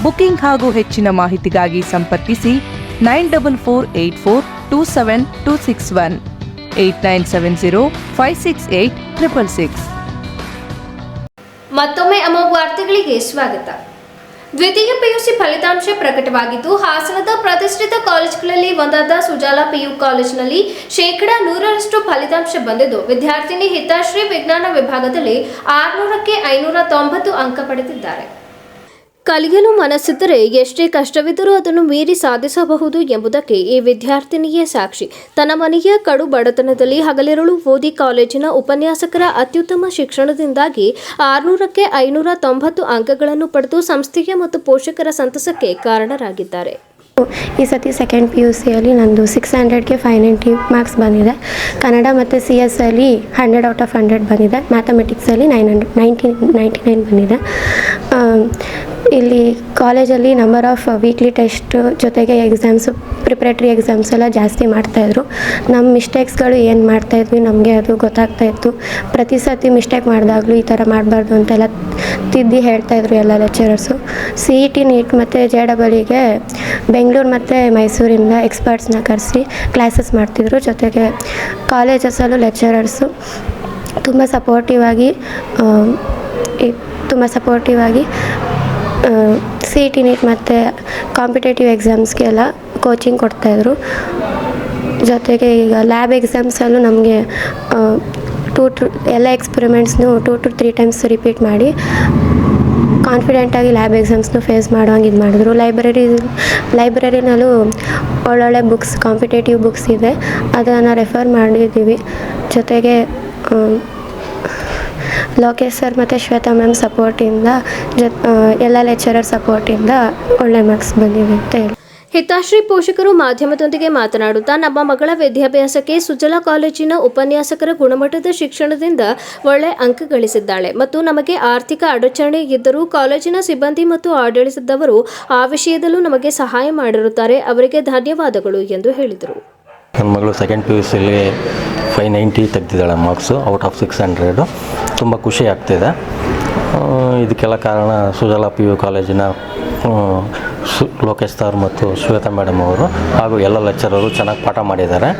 Booking ಹಾಗೂ ಹೆಚ್ಚಿನ ಮಾಹಿತಿಗಾಗಿ ಸಂಪರ್ಕಿಸಿ nine double four eight four two seven two six one, eight nine seven zero five six eight triple six. ಮತ್ತೊಮ್ಮೆ ಅಮೋಘ ವಾರ್ತೆಗಳಿಗೆ ಸ್ವಾಗತ. ದ್ವಿತೀಯ ಪಿಯುಸಿ ಫಲಿತಾಂಶ ಪ್ರಕಟವಾಗಿದ್ದು, ಹಾಸನದ ಪ್ರತಿಷ್ಠಿತ ಕಾಲೇಜುಗಳಲ್ಲಿ ಒಂದಾದ ಸುಜಾಲಾ ಪಿಯು ಕಾಲೇಜಿನಲ್ಲಿ ಶೇಕಡಾ ನೂರರಷ್ಟು ಫಲಿತಾಂಶ ಬಂದಿದ್ದು, ವಿದ್ಯಾರ್ಥಿನಿ ಹಿತಾಶ್ರೀ ವಿಜ್ಞಾನ ವಿಭಾಗದಲ್ಲಿ ಆರುನೂರಕ್ಕೆ ಐನೂರ ತೊಂಬತ್ತು ಅಂಕ ಪಡೆದಿದ್ದಾರೆ. ಕಲಿಯಲು ಮನಸ್ಸಿದ್ದರೆ ಎಷ್ಟೇ ಕಷ್ಟವಿದ್ದರೂ ಅದನ್ನು ಮೀರಿ ಸಾಧಿಸಬಹುದು ಎಂಬುದಕ್ಕೆ ಈ ವಿದ್ಯಾರ್ಥಿನಿಯೇ ಸಾಕ್ಷಿ. ತನ್ನ ಮನೆಯ ಕಡು ಬಡತನದಲ್ಲಿ ಹಗಲಿರುಳು ಓದಿ ಕಾಲೇಜಿನ ಉಪನ್ಯಾಸಕರ ಅತ್ಯುತ್ತಮ ಶಿಕ್ಷಣದಿಂದಾಗಿ ಆರುನೂರಕ್ಕೆ ಐನೂರ ತೊಂಬತ್ತು ಅಂಕಗಳನ್ನು ಪಡೆದು ಸಂಸ್ಥೆಗೆ ಮತ್ತು ಪೋಷಕರ ಸಂತಸಕ್ಕೆ ಕಾರಣರಾಗಿದ್ದಾರೆ. ಈ ಸತಿ ಸೆಕೆಂಡ್ ಪಿ ಯು ಸಿಯಲ್ಲಿ ನಂದು ಸಿಕ್ಸ್ ಹಂಡ್ರೆಡ್ಗೆ ಫೈವ್ ನೈಂಟಿ ಮಾರ್ಕ್ಸ್ ಬಂದಿದೆ. ಕನ್ನಡ ಮತ್ತು ಸಿ ಎಸ್ ಅಲ್ಲಿ ಹಂಡ್ರೆಡ್ ಔಟ್ ಆಫ್ ಹಂಡ್ರೆಡ್ ಬಂದಿದೆ. ಮ್ಯಾಥಮೆಟಿಕ್ಸಲ್ಲಿ nine hundred ninety ninety nine ಬಂದಿದೆ. ಇಲ್ಲಿ ಕಾಲೇಜಲ್ಲಿ ನಂಬರ್ ಆಫ್ ವೀಕ್ಲಿ ಟೆಸ್ಟ್ ಜೊತೆಗೆ ಎಕ್ಸಾಮ್ಸು ಪ್ರಿಪ್ರೇಟ್ರಿ ಎಕ್ಸಾಮ್ಸ್ ಎಲ್ಲ ಜಾಸ್ತಿ ಮಾಡ್ತಾಯಿದ್ರು ನಮ್ಮ ಮಿಸ್ಟೇಕ್ಸ್ಗಳು ಏನು ಮಾಡ್ತಾಯಿದ್ವಿ ನಮಗೆ ಅದು ಗೊತ್ತಾಗ್ತಾ ಇತ್ತು. ಪ್ರತಿ ಸತಿ ಮಿಸ್ಟೇಕ್ ಮಾಡಿದಾಗಲೂ ಈ ಥರ ಮಾಡಬಾರ್ದು ಅಂತೆಲ್ಲ ತಿದ್ದಿ ಹೇಳ್ತಾಯಿದ್ರು ಎಲ್ಲ lecturers C E T NEET ಮತ್ತು ಜೆ ಡಬಲಿಗೆ ಬೆಂಗಳೂರು ಮತ್ತು ಮೈಸೂರಿಂದ ಎಕ್ಸ್ಪರ್ಟ್ಸ್ನ ಕರೆಸಿ ಕ್ಲಾಸಸ್ ಮಾಡ್ತಿದ್ರು. ಜೊತೆಗೆ ಕಾಲೇಜಸಲ್ಲೂ ಲೆಕ್ಚರರ್ಸು ತುಂಬ ಸಪೋರ್ಟಿವ್ ಆಗಿ ತುಂಬ ಸಪೋರ್ಟಿವ್ ಆಗಿ ಸಿ ಇ ಟಿ ನೀಟ್ ಮತ್ತು ಕಾಂಪಿಟೇಟಿವ್ ಎಕ್ಸಾಮ್ಸ್ಗೆಲ್ಲ ಕೋಚಿಂಗ್ ಕೊಡ್ತಾಯಿದ್ರು ಜೊತೆಗೆ ಈಗ ಲ್ಯಾಬ್ ಎಕ್ಸಾಮ್ಸಲ್ಲೂ ನಮಗೆ ಟೂ ಟು ಎಲ್ಲ ಎಕ್ಸ್ಪೆರಿಮೆಂಟ್ಸ್ನು two to three times repeat ಮಾಡಿ ಕಾನ್ಫಿಡೆಂಟಾಗಿ ಲ್ಯಾಬ್ ಎಕ್ಸಾಮ್ಸ್ನು ಫೇಸ್ ಮಾಡೋಂಗೆ ಇದು ಮಾಡಿದ್ರು. ಲೈಬ್ರರಿ ಲೈಬ್ರರಿನಲ್ಲೂ ಒಳ್ಳೊಳ್ಳೆ ಬುಕ್ಸ್ ಕಾಂಪಿಟೇಟಿವ್ ಬುಕ್ಸ್ ಇದೆ. ಅದನ್ನು ರೆಫರ್ ಮಾಡಿದ್ದೀವಿ ಜೊತೆಗೆ ಲೋಕೇಶ್ ಸರ್ ಮತ್ತು ಶ್ವೇತಾ ಮ್ಯಾಮ್ ಸಪೋರ್ಟಿಂದ ಜೊ ಎಲ್ಲ ಲೆಕ್ಚರರ್ ಸಪೋರ್ಟಿಂದ ಒಳ್ಳೆ ಮಾರ್ಕ್ಸ್ ಬಂದಿವೆ ಅಂತ ಹೇಳಿ ಹಿತಾಶ್ರೀ ಪೋಷಕರು ಮಾಧ್ಯಮದೊಂದಿಗೆ ಮಾತನಾಡುತ್ತಾ, ನಮ್ಮ ಮಗಳ ವಿದ್ಯಾಭ್ಯಾಸಕ್ಕೆ ಸುಜಲಾ ಕಾಲೇಜಿನ ಉಪನ್ಯಾಸಕರ ಗುಣಮಟ್ಟದ ಶಿಕ್ಷಣದಿಂದ ಒಳ್ಳೆ ಅಂಕ ಗಳಿಸಿದ್ದಾಳೆ. ಮತ್ತು ನಮಗೆ ಆರ್ಥಿಕ ಅಡಚಣೆ ಇದ್ದರೂ ಕಾಲೇಜಿನ ಸಿಬ್ಬಂದಿ ಮತ್ತು ಆಡಳಿತದವರು ಆ ವಿಷಯದಲ್ಲೂ ನಮಗೆ ಸಹಾಯ ಮಾಡಿರುತ್ತಾರೆ. ಅವರಿಗೆ ಧನ್ಯವಾದಗಳು ಎಂದು ಹೇಳಿದರು. ನನ್ನ ಮಗಳು ಸೆಕೆಂಡ್ ಪಿ ಯು ಸಿಲಿ five ninety ತೆಗ್ದಿದ್ದಾಳೆ marks out of six hundred ತುಂಬ ಖುಷಿ ಆಗ್ತಿದೆ. ಇದಕ್ಕೆಲ್ಲ ಕಾರಣ ಸುಜಲಾ ಪಿ ಯು ಕಾಲೇಜಿನ ಸು, ಲೋಕೇಶ್ ಸರ್ ಮತ್ತು ಶ್ವೇತಾ ಮೇಡಮ್ ಅವರು ಹಾಗೂ ಎಲ್ಲ ಲೆಕ್ಚರರು ಚೆನ್ನಾಗಿ ಪಾಠ ಮಾಡಿದ್ದಾರೆ.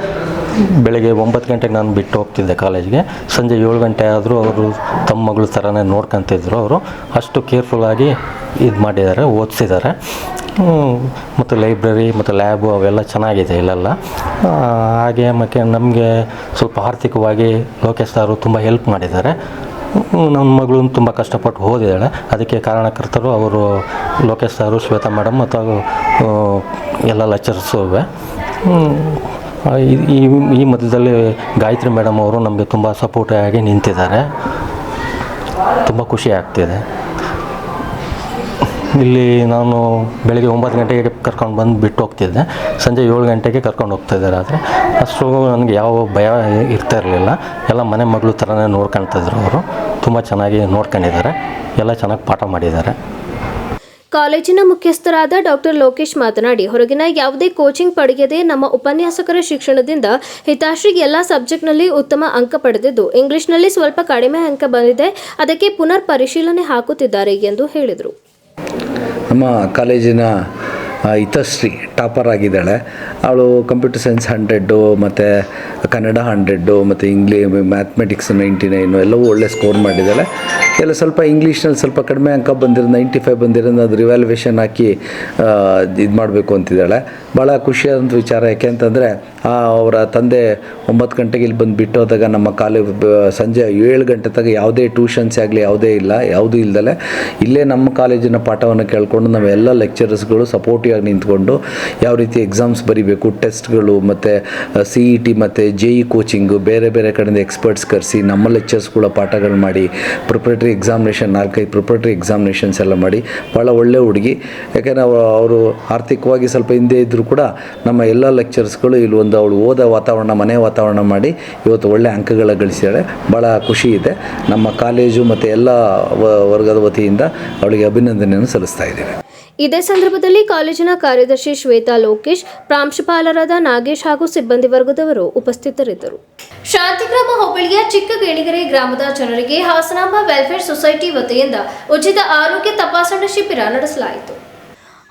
ಬೆಳಿಗ್ಗೆ ಒಂಬತ್ತು ಗಂಟೆಗೆ ನಾನು ಬಿಟ್ಟು ಹೋಗ್ತಿದ್ದೆ ಕಾಲೇಜ್ಗೆ. ಸಂಜೆ ಏಳು ಗಂಟೆ ಆದರೂ ಅವರು ತಮ್ಮ ಮಗಳು ಥರನೇ ನೋಡ್ಕೊತಿದ್ರು ಅವರು. ಅಷ್ಟು ಕೇರ್ಫುಲ್ಲಾಗಿ ಇದು ಮಾಡಿದ್ದಾರೆ, ಓದಿಸಿದ್ದಾರೆ. ಮತ್ತು ಲೈಬ್ರರಿ, ಮತ್ತು ಲ್ಯಾಬು ಅವೆಲ್ಲ ಚೆನ್ನಾಗಿದೆ ಇಲ್ಲೆಲ್ಲ. ಹಾಗೆ ಮತ್ತು ನಮಗೆ ಸ್ವಲ್ಪ ಆರ್ಥಿಕವಾಗಿ ಲೋಕೇಶ್ ಸಾರು ತುಂಬ ಹೆಲ್ಪ್ ಮಾಡಿದ್ದಾರೆ. ನಮ್ಮ ಮಗಳು ತುಂಬ ಕಷ್ಟಪಟ್ಟು ಓದಿದ್ದಾಳೆ. ಅದಕ್ಕೆ ಕಾರಣಕರ್ತರು ಅವರು ಲೋಕೇಶ್ ಸಾರು ಶ್ವೇತಾ ಮೇಡಮ್ ಮತ್ತು ಎಲ್ಲ ಲೆಕ್ಚರ್ಸು ಈ- ಈ ಮಧ್ಯದಲ್ಲಿ ಗಾಯತ್ರಿ ಮೇಡಮ್ ಅವರು ನಮಗೆ ತುಂಬ ಸಪೋರ್ಟಾಗಿ ನಿಂತಿದ್ದಾರೆ. ತುಂಬ ಖುಷಿ ಆಗ್ತಿದೆ. ಇಲ್ಲಿ ನಾನು ಬೆಳಗ್ಗೆ ಒಂಬತ್ತು ಗಂಟೆಗೆ ಕರ್ಕೊಂಡು ಬಂದು ಬಿಟ್ಟು ಹೋಗ್ತಿದ್ದೆ. ಸಂಜೆ ಏಳು ಗಂಟೆಗೆ ಕರ್ಕೊಂಡು ಹೋಗ್ತಾಯಿದ್ದಾರೆ ಆದರೆ ಅಷ್ಟು ನನಗೆ ಯಾವ ಭಯ ಇರ್ತಾ ಇರಲಿಲ್ಲ. ಎಲ್ಲ ಮನೆ ಮಗಳು ಥರನೇ ನೋಡ್ಕೊಳ್ತಿದ್ರು ಅವರು. ತುಂಬ ಚೆನ್ನಾಗಿ ನೋಡ್ಕೊಂಡಿದ್ದಾರೆ. ಎಲ್ಲ ಚೆನ್ನಾಗಿ ಪಾಠ ಮಾಡಿದ್ದಾರೆ. ಕಾಲೇಜಿನ ಮುಖ್ಯಸ್ಥರಾದ ಡಾಕ್ಟರ್ ಲೋಕೇಶ್ ಮಾತನಾಡಿ, ಹೊರಗಿನ ಯಾವುದೇ ಕೋಚಿಂಗ್ ಪಡೆಯದೆ ನಮ್ಮ ಉಪನ್ಯಾಸಕರ ಶಿಕ್ಷಣದಿಂದ ಹಿತಾಶ್ರೀ ಎಲ್ಲ ಸಬ್ಜೆಕ್ಟ್ನಲ್ಲಿ ಉತ್ತಮ ಅಂಕ ಪಡೆದಿದ್ದು, ಇಂಗ್ಲಿಷ್ನಲ್ಲಿ ಸ್ವಲ್ಪ ಕಡಿಮೆ ಅಂಕ ಬಂದಿದೆ, ಅದಕ್ಕೆ ಪುನರ್ ಪರಿಶೀಲನೆ ಹಾಕುತ್ತಿದ್ದಾರೆ ಎಂದು ಹೇಳಿದರು. ನಮ್ಮ ಕಾಲೇಜಿನ ಹಿತಶ್ರೀ, ಟಾಪರ್ ಆಗಿದ್ದಾಳೆ. ಅವಳು ಕಂಪ್ಯೂಟರ್ ಸೈನ್ಸ್ ಹಂಡ್ರೆಡ್ಡು, ಮತ್ತು ಕನ್ನಡ ಹಂಡ್ರೆಡ್ಡು, ಮತ್ತು ಇಂಗ್ಲಿ, ಮ್ಯಾಥಮೆಟಿಕ್ಸ್ ನೈಂಟಿ ನೈನು ಎಲ್ಲವೂ ಒಳ್ಳೆ ಸ್ಕೋರ್ ಮಾಡಿದ್ದಾಳೆ. ಎಲ್ಲ ಸ್ವಲ್ಪ ಇಂಗ್ಲೀಷ್ನಲ್ಲಿ ಸ್ವಲ್ಪ ಕಡಿಮೆ ಅಂಕ ಬಂದಿರೋ ನೈಂಟಿ ಫೈವ್ ಬಂದಿರೋದು ಅದು ರಿವ್ಯಾಲ್ಯೂಷನ್ ಹಾಕಿ ಇದು ಮಾಡಬೇಕು ಅಂತಿದ್ದಾಳೆ. ಭಾಳ ಖುಷಿಯಾದಂಥ ವಿಚಾರ, ಯಾಕೆ ಅಂತಂದರೆ ಅವರ ತಂದೆ ಒಂಬತ್ತು ಗಂಟೆಗೆ ಇಲ್ಲಿ ಬಂದು ಬಿಟ್ಟು ಹೋದಾಗ ನಮ್ಮ ಕಾಲೇಜ್ ಸಂಜೆ ಏಳು ಗಂಟೆ ತಗ ಯಾವುದೇ ಟ್ಯೂಷನ್ಸ್ ಆಗಲಿ, ಯಾವುದೇ ಇಲ್ಲ, ಯಾವುದೂ ಇಲ್ದಲೆ ಇಲ್ಲೇ ನಮ್ಮ ಕಾಲೇಜಿನ ಪಾಠವನ್ನು ಕೇಳಿಕೊಂಡು ನಾವೆಲ್ಲ ಲೆಕ್ಚರರ್ಸ್ಗಳು ಸಪೋರ್ಟಿವ್ ಆಗಿ ನಿಂತ್ಕೊಂಡು ಯಾವ ರೀತಿ ಎಕ್ಸಾಮ್ಸ್ ಬರೀಬೇಕು ಟೆಸ್ಟ್ಗಳು ಮತ್ತು ಸಿ ಇ ಟಿ ಮತ್ತು ಜೆ ಇ ಕೋಚಿಂಗು ಬೇರೆ ಬೇರೆ ಕಡೆಯಿಂದ ಎಕ್ಸ್ಪರ್ಟ್ಸ್ ಕರೆಸಿ ನಮ್ಮ ಲೆಕ್ಚರ್ಸ್ಗಳ ಪಾಠಗಳು ಮಾಡಿ ಪ್ರಿಪ್ರೇಟ್ರಿ ಎಕ್ಸಾಮಿನೇಷನ್ ನಾಲ್ಕೈದು ಪ್ರಿಪ್ರೇಟ್ರಿ ಎಕ್ಸಾಮಿನೇಷನ್ಸ್ ಎಲ್ಲ ಮಾಡಿ ಭಾಳ ಒಳ್ಳೆ ಹುಡುಗಿ. ಯಾಕೆಂದರೆ ಅವರು ಆರ್ಥಿಕವಾಗಿ ಸ್ವಲ್ಪ ಹಿಂದೆ ಇದ್ದರೂ ಕೂಡ ನಮ್ಮ ಎಲ್ಲ ಲೆಕ್ಚರ್ಸ್ಗಳು ಇಲ್ಲಿ ಒಂದು ಅವಳು ಓದ ವಾತಾವರಣ, ಮನೆ ವಾತಾವರಣ ಮಾಡಿ ಇವತ್ತು ಒಳ್ಳೆ ಅಂಕಗಳ ಗಳಿಸಿದ್ದಾಳೆ ಭಾಳ ಖುಷಿ ಇದೆ. ನಮ್ಮ ಕಾಲೇಜು ಮತ್ತು ಎಲ್ಲ ವರ್ಗದ ವತಿಯಿಂದ ಅವಳಿಗೆ ಅಭಿನಂದನೆಯನ್ನು ಸಲ್ಲಿಸ್ತಾ ಇದ್ದೇವೆ. ಇದೇ ಸಂದರ್ಭದಲ್ಲಿ ಕಾಲೇಜಿನ ಕಾರ್ಯದರ್ಶಿ ಶ್ವೇತಾ ಲೋಕೇಶ್, ಪ್ರಾಂಶುಪಾಲರಾದ ನಾಗೇಶ್ ಹಾಗೂ ಸಿಬ್ಬಂದಿ ವರ್ಗದವರು ಉಪಸ್ಥಿತರಿದ್ದರು. ಶಾಂತಿಗ್ರಾಮ ಹೋಬಳಿಯ ಚಿಕ್ಕಗೇಣಿಗೆರೆ ಗ್ರಾಮದ ಜನರಿಗೆ ಹಾಸನಾಂಬ ವೆಲ್ಫೇರ್ ಸೊಸೈಟಿ ವತಿಯಿಂದ ಉಚಿತ ಆರೋಗ್ಯ ತಪಾಸಣಾ ಶಿಬಿರ ನಡೆಸಲಾಯಿತು.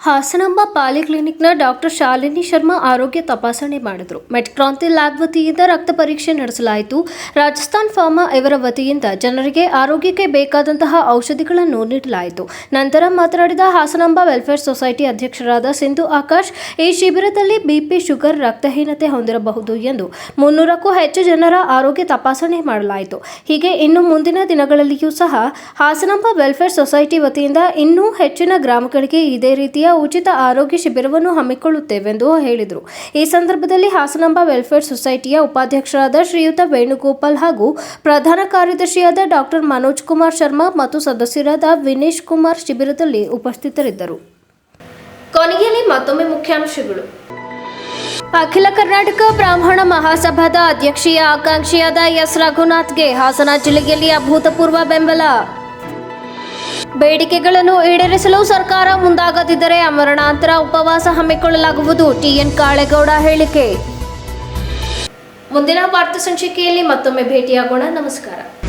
ಹಾಸನಾಂಬ ಪಾಲಿ ಕ್ಲಿನಿಕ್ನ ಡಾಕ್ಟರ್ ಶಾಲಿನಿ ಶರ್ಮಾ ಆರೋಗ್ಯ ತಪಾಸಣೆ ಮಾಡಿದರು. ಮೆಟ್ಕ್ರಾಂತಿ ಲ್ಯಾಬ್ ವತಿಯಿಂದ ರಕ್ತ ಪರೀಕ್ಷೆ ನಡೆಸಲಾಯಿತು. ರಾಜಸ್ಥಾನ್ ಫಾರ್ಮಾ ಇವರ ವತಿಯಿಂದ ಜನರಿಗೆ ಆರೋಗ್ಯಕ್ಕೆ ಬೇಕಾದಂತಹ ಔಷಧಿಗಳನ್ನು ನೀಡಲಾಯಿತು. ನಂತರ ಮಾತನಾಡಿದ ಹಾಸನಾಂಬ ವೆಲ್ಫೇರ್ ಸೊಸೈಟಿ ಅಧ್ಯಕ್ಷರಾದ ಸಿಂಧು ಆಕಾಶ್, ಈ ಶಿಬಿರದಲ್ಲಿ ಬಿಪಿ ಶುಗರ್ ರಕ್ತಹೀನತೆ ಹೊಂದಿರಬಹುದು ಎಂದು ಮುನ್ನೂರಕ್ಕೂ ಹೆಚ್ಚು ಜನರ ಆರೋಗ್ಯ ತಪಾಸಣೆ ಮಾಡಲಾಯಿತು. ಹೀಗೆ ಇನ್ನು ಮುಂದಿನ ದಿನಗಳಲ್ಲಿಯೂ ಸಹ ಹಾಸನಾಂಬ ವೆಲ್ಫೇರ್ ಸೊಸೈಟಿ ವತಿಯಿಂದ ಇನ್ನೂ ಹೆಚ್ಚಿನ ಗ್ರಾಮಗಳಿಗೆ ಇದೇ ರೀತಿಯ ಉಚಿತ ಆರೋಗ್ಯ ಶಿಬಿರವನ್ನು ಹಮ್ಮಿಕೊಳ್ಳುತ್ತೇವೆಂದು ಹೇಳಿದರು. ಈ ಸಂದರ್ಭದಲ್ಲಿ ಹಾಸನಾಂಬ ವೆಲ್ಫೇರ್ ಸೊಸೈಟಿಯ ಉಪಾಧ್ಯಕ್ಷರಾದ ಶ್ರೀಯುತ ವೇಣುಗೋಪಾಲ್ ಹಾಗೂ ಪ್ರಧಾನ ಕಾರ್ಯದರ್ಶಿಯಾದ ಡಾಕ್ಟರ್ ಮನೋಜ್ ಕುಮಾರ್ ಶರ್ಮಾ ಮತ್ತು ಸದಸ್ಯರಾದ ವಿನೇಶ್ ಕುಮಾರ್ ಶಿಬಿರದಲ್ಲಿ ಉಪಸ್ಥಿತರಿದ್ದರು. ಕೊನೆಯಲ್ಲಿ ಮತ್ತೊಮ್ಮೆ ಮುಖ್ಯಾಂಶಗಳು. ಅಖಿಲ ಕರ್ನಾಟಕ ಬ್ರಾಹ್ಮಣ ಮಹಾಸಭಾದ ಅಧ್ಯಕ್ಷೀಯ ಆಕಾಂಕ್ಷಿಯಾದ ಎಸ್. ರಘುನಾಥ್ಗೆ ಹಾಸನ ಜಿಲ್ಲೆಯಲ್ಲಿ ಅಭೂತಪೂರ್ವ ಬೆಂಬಲ. ಬೇಡಿಕೆಗಳನ್ನು ಈಡೇರಿಸಲು ಸರ್ಕಾರ ಮುಂದಾಗದಿದ್ದರೆ ಅಮರಣಾಂತರ ಉಪವಾಸ ಹಮ್ಮಿಕೊಳ್ಳಲಾಗುವುದು. ಟಿಎನ್ ಕಾಳೇಗೌಡ ಹೇಳಿಕೆ. ಮುಂದಿನ ವಾರ್ತಾ ಸಂಚಿಕೆಯಲ್ಲಿ ಮತ್ತೊಮ್ಮೆ ಭೇಟಿಯಾಗೋಣ. ನಮಸ್ಕಾರ.